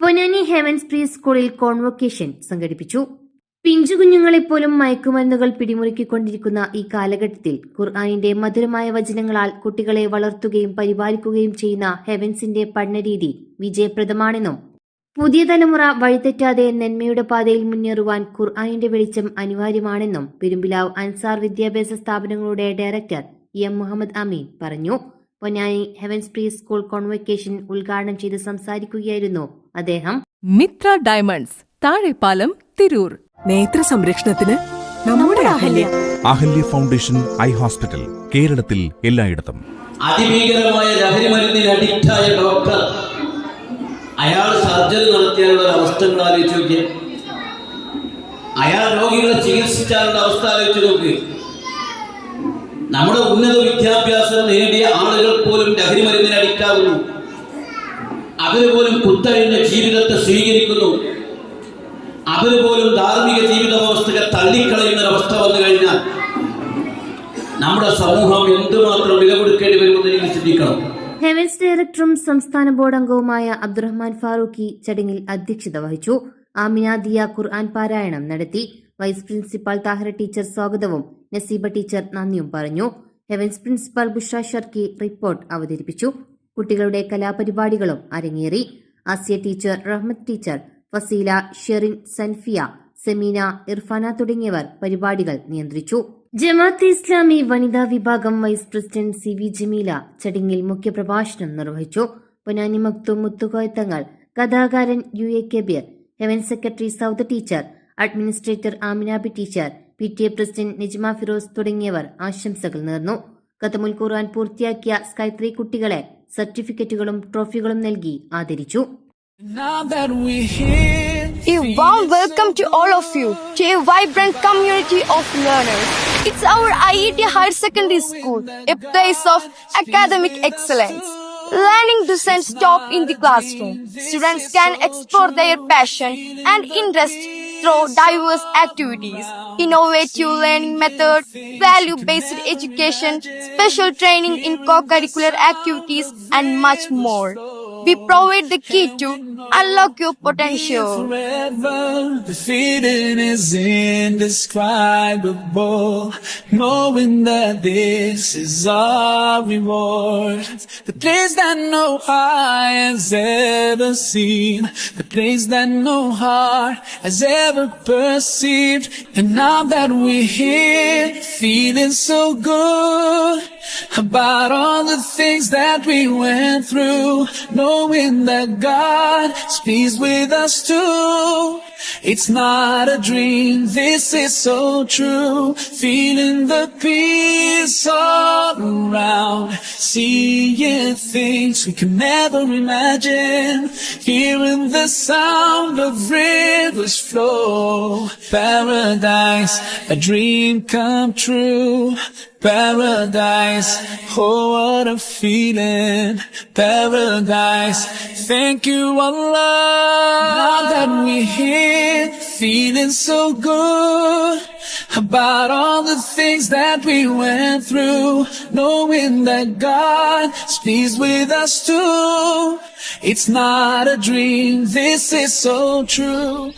Ponnani heavens pre സ്കൂളിൽ convocation സംഘടിപ്പിച്ചു. പിഞ്ചുകുഞ്ഞുങ്ങളെപ്പോലും മയക്കുമരുന്നുകൾ പിടിമുറുക്കിക്കൊണ്ടിരിക്കുന്ന ഈ കാലഘട്ടത്തിൽ ഖുർആാനിന്റെ മധുരമായ വചനങ്ങളാൽ കുട്ടികളെ വളർത്തുകയും പരിപാലിക്കുകയും ചെയ്യുന്ന ഹെവൻസിന്റെ പഠനരീതി വിജയപ്രദമാണെന്നും പുതിയ തലമുറ വഴിതെറ്റാതെ നന്മയുടെ പാതയിൽ മുന്നേറുവാൻ ഖുർആാനിന്റെ വെളിച്ചം അനിവാര്യമാണെന്നും പെരുമ്പിലാവ് അൻസാർ വിദ്യാഭ്യാസ സ്ഥാപനങ്ങളുടെ ഡയറക്ടർ എം മുഹമ്മദ് അമീൻ പറഞ്ഞു. Ponnani heavens pre school convocation ഉദ്ഘാടനം ചെയ്ത് സംസാരിക്കുകയായിരുന്നു. അദ്ദേഹം മിത്ര ഡയമണ്ട്സ് താഴെപ്പാലം തിരൂർ. നേത്ര സംരക്ഷണത്തിന് നമ്മുടെ Ahalia. Ahalia. Foundation eye hospital കേരളത്തിൽ എല്ലായിടത്തും. അതിഭീകരമായ ലഹരി മരുന്നിന് അഡിക്റ്റായ ഡോക്ടർ. അയാൾ സർജറി നടത്തിയാലുള്ള അവസ്ഥ ആലോചിച്ച് നോക്കിയ. അയാൾ രോഗികളെ ചികിത്സിച്ചാലുള്ള അവസ്ഥ ആലോചിച്ച് നോക്ക്. നമ്മുടെ ഉന്നത വിദ്യാഭ്യാസം നേടിയ ആളുകൾ പോലും ലഹരി മരുന്നിന് അടിക്കാവുന്നു അവർ പോലും കുത്തഴിഞ്ഞ ജീവിതത്തെ സ്വീകരിക്കുന്നു. അവർ പോലും ധാർമ്മിക ജീവിത വ്യവസ്ഥയെ തള്ളിക്കളയുന്ന ഒരവസ്ഥ വന്നു കഴിഞ്ഞാൽ നമ്മുടെ സമൂഹം എന്തുമാത്രം വില കൊടുക്കേണ്ടി വരുമെന്ന് എനിക്ക് ചിന്തിക്കണം. ഹെവൻസ് ഡയറക്ടറും സംസ്ഥാന ബോർഡ് അംഗവുമായ അബ്ദുറഹ്മാൻ ഫാറൂഖി ചടങ്ങിൽ അധ്യക്ഷത വഹിച്ചു. ആമിന ദിയ ഖുർആൻ പാരായണം നടത്തി. വൈസ് പ്രിൻസിപ്പാൾ താഹിറ ടീച്ചർ സ്വാഗതവും. നസീബ ടീച്ചർ നന്ദിയും പറഞ്ഞു. Heavens principal Busha Sharqi report അവതരിപ്പിച്ചു. കുട്ടികളുടെ കലാപരിപാടികളും അരങ്ങേറി. ആസിയ ടീച്ചർ റഹ്മത്ത് ടീച്ചർ ഫസീല ഷെറിൻ സൻഫിയ സെമീന ഇർഫാന തുടങ്ങിയവർ പരിപാടികൾ നിയന്ത്രിച്ചു. ജമാഅത്തെ ഇസ്ലാമി വനിതാ വിഭാഗം vice president C V Jameela ചടങ്ങിൽ മുഖ്യപ്രഭാഷണം നിർവഹിച്ചു. പൊന്നാനി മക്തും മുത്തുകോയത്തങ്ങൾ കഥാകാരൻ U A Kabeer Heaven secretary Sauda teacher administrator Aminabi teacher P T A president Nijma Firoz തുടങ്ങിയവർ ആശംസകൾ നേർന്നു കത്തമുൽ ഖുർആൻ പൂർത്തിയാക്കിയ സ്കൈത്രി കുട്ടികളെ സർട്ടിഫിക്കറ്റുകളും ട്രോഫികളും നൽകി ആദരിച്ചു A warm welcome to all of you to a vibrant community of learners. It's our IET Higher Secondary School, a place of academic excellence. Learning doesn't stop in the classroom. Students can explore their passion and interest through diverse activities, innovative learning methods, value-based education, special training in co-curricular activities, and much more. We provide the key to unlock your potential. The feeling is indescribable. Knowing that this is our reward. The place that no eye has ever seen. The place that no heart has ever perceived. And now that we're here, feeling so good. About all the things that we went through, knowing that God pleased with us too. It's not a dream, this is so true. Feeling the peace all around, seeing things we can never imagine, hearing the sound of rivers flow. Paradise, a dream come true. Paradise, oh what a feeling. Paradise, thank you Allah. Now that we're here, feeling so good. About all the things that we went through, knowing that God is pleased with us too. It's not a dream, this is so true.